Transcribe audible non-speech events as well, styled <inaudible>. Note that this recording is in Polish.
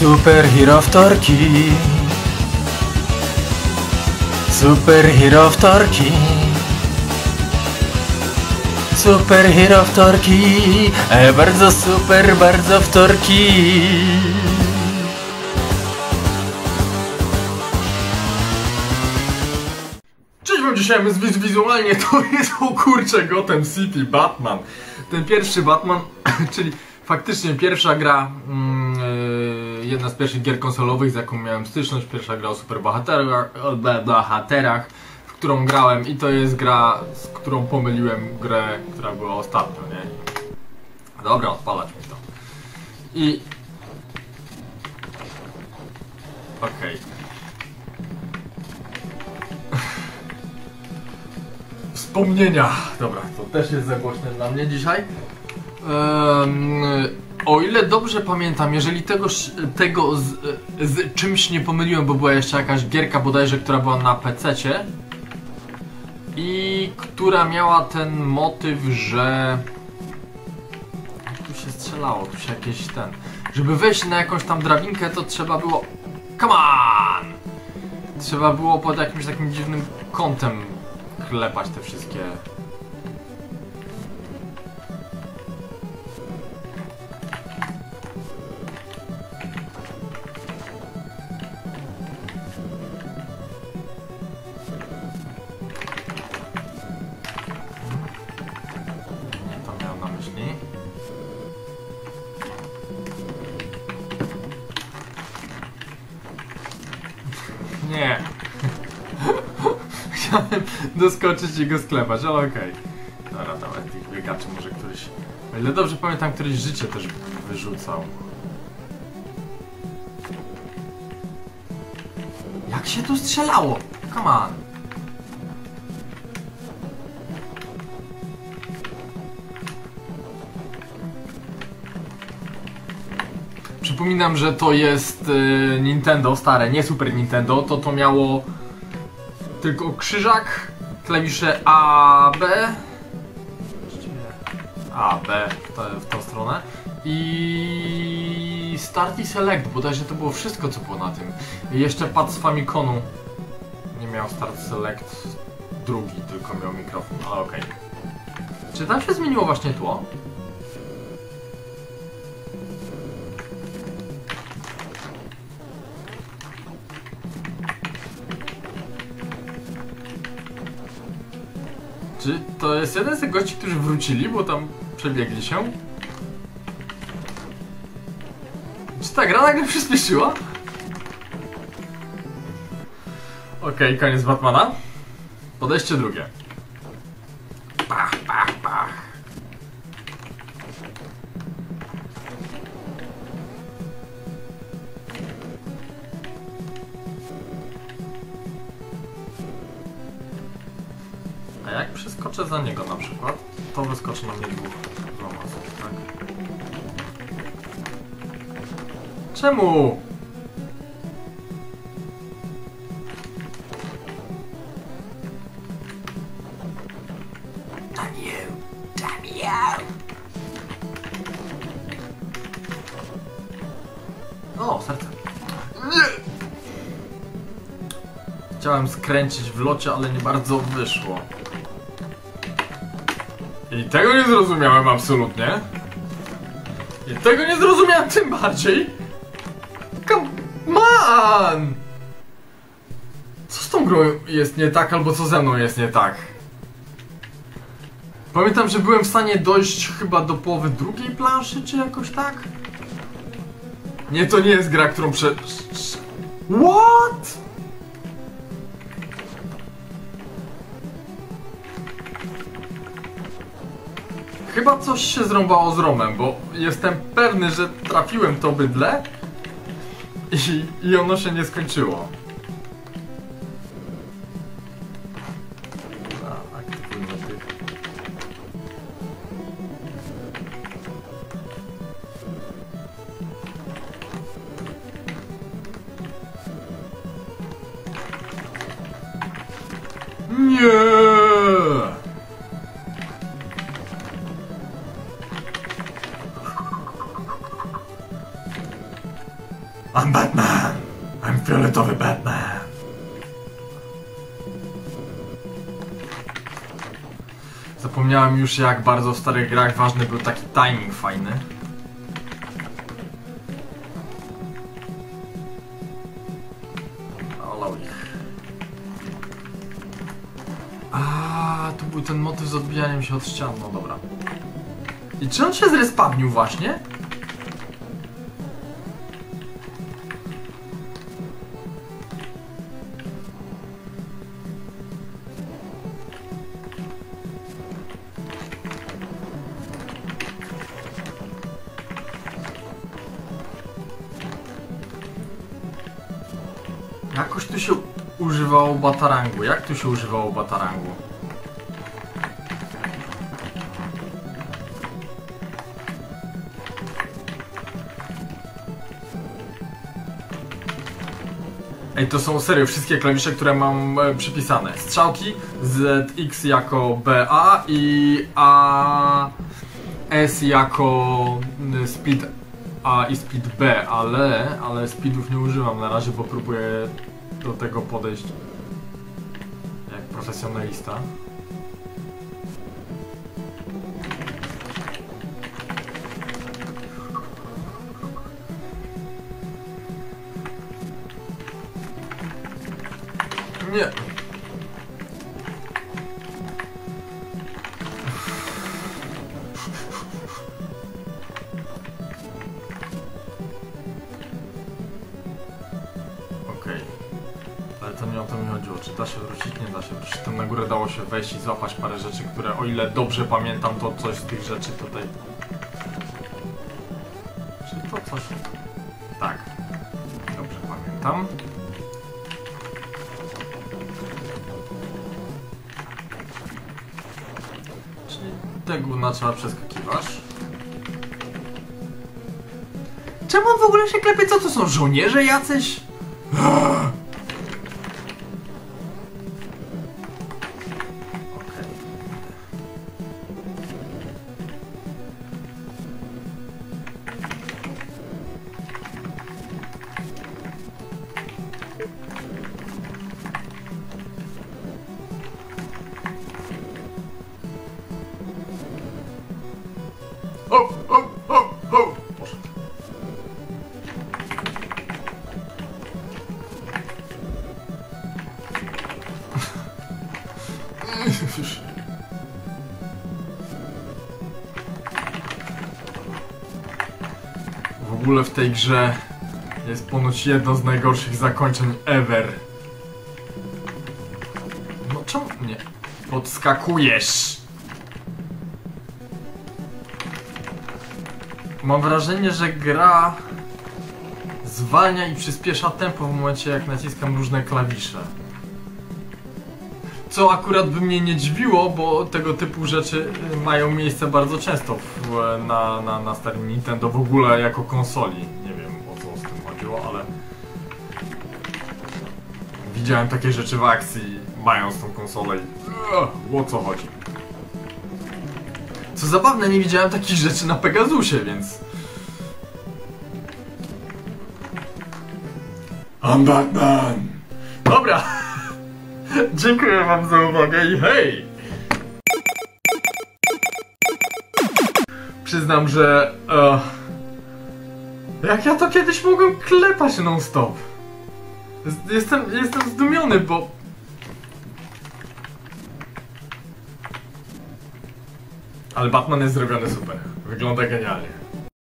Superhero wtorki. Superhero wtorki. Superhero wtorki. E, Bardzo super, bardzo wtorki. Cześć wam dzisiaj, wiz- wizualnie to <laughs> jest o kurczę Gotham City Batman. Ten pierwszy Batman, <clears throat> czyli faktycznie pierwsza gra mm, yy, Jedna z pierwszych gier konsolowych z jaką miałem styczność Pierwsza gra o superbohaterach bohaterach, w którą grałem I to jest gra, z którą pomyliłem grę, która była ostatnio, nie? Dobra, odpalać mi to I... Okej <laughs> Wspomnienia. Dobra, to też jest za głośne dla mnie dzisiaj. Em, o ile dobrze pamiętam, jeżeli tegoż, tego z, z czymś nie pomyliłem, bo była jeszcze jakaś gierka bodajże, która była na PC-cie i która miała ten motyw, że tu się strzelało, tu się jakieś ten, żeby wejść na jakąś tam drabinkę, to trzeba było come on! Trzeba było pod jakimś takim dziwnym kątem klepać te wszystkie. Myśli. Nie. <laughs> Chciałem doskoczyć i go sklepać, ale okej. Dobra, nawet tych biegaczy może któryś... O ile dobrze pamiętam, któryś życie też wyrzucał. Jak się tu strzelało? Come on. Przypominam, że to jest y, Nintendo stare, nie Super Nintendo. To to miało tylko krzyżak, klawisze A, B. A, B w, tą stronę. I Start i Select, bodajże to było wszystko co było na tym. Jeszcze pad z Famiconu. Nie miał Start Select drugi, tylko miał mikrofon, ale okej. Czy tam się zmieniło właśnie tło? Czy to jest jeden z tych gości, którzy wrócili, bo tam przebiegli się? Czy ta gra nagle przyspieszyła? Okej, koniec Batmana. Podejście drugie. Za niego na przykład, to wyskoczy na mnie dwóch osób, tak? Czemu? O, serce. Chciałem skręcić w locie, ale nie bardzo wyszło. I tego nie zrozumiałem absolutnie. I tego nie zrozumiałem tym bardziej. Come on! Co z tą grą jest nie tak, albo co ze mną jest nie tak? Pamiętam, że byłem w stanie dojść chyba do połowy drugiej planszy, czy jakoś tak? Nie, to nie jest gra, którą prze... What? Chyba coś się zrąbało z Romem, bo jestem pewny, że trafiłem to bydle i, i ono się nie skończyło. Fioletowy Batman! Zapomniałem już jak bardzo w starych grach ważny był taki timing fajny. A, to był ten motyw z odbijaniem się od ścian, no dobra. I czy on się zrespawnił właśnie? Jakoś tu się używało batarangu. Jak tu się używało batarangu? Ej, to są serio wszystkie klawisze, które mam e, przypisane. Strzałki, ZX jako BA i A S jako speed A i speed B, ale, ale speedów nie używam na razie, bo próbuję do tego podejść jak profesjonalista. Nie. Da się wrócić? Nie da się wrócić. Tam na górę dało się wejść i złapać parę rzeczy, które o ile dobrze pamiętam, to coś z tych rzeczy tutaj... Czy to coś... Tak. Dobrze pamiętam. Czyli te gówna trzeba przeskakiwać. Czemu on w ogóle się klepie? Co to są żołnierze jacyś? W ogóle w tej grze jest ponoć jedno z najgorszych zakończeń ever. No czemu nie? Podskakujesz! Mam wrażenie, że gra zwalnia i przyspiesza tempo w momencie jak naciskam różne klawisze. Co akurat by mnie nie dziwiło, bo tego typu rzeczy y, mają miejsce bardzo często w, na, na, na starym Nintendo, w ogóle jako konsoli. Nie wiem o co z tym chodziło, ale widziałem takie rzeczy w akcji, mając tą konsolę i Ugh, o co chodzi. Co zabawne, nie widziałem takich rzeczy na Pegasusie, więc... I'm Batman! Dobra! Dziękuję wam za uwagę i hej! Przyznam, że... E, jak ja to kiedyś mogłem klepać non stop? Z- Jestem, jestem zdumiony, bo... Ale Batman jest zrobiony super. Wygląda genialnie.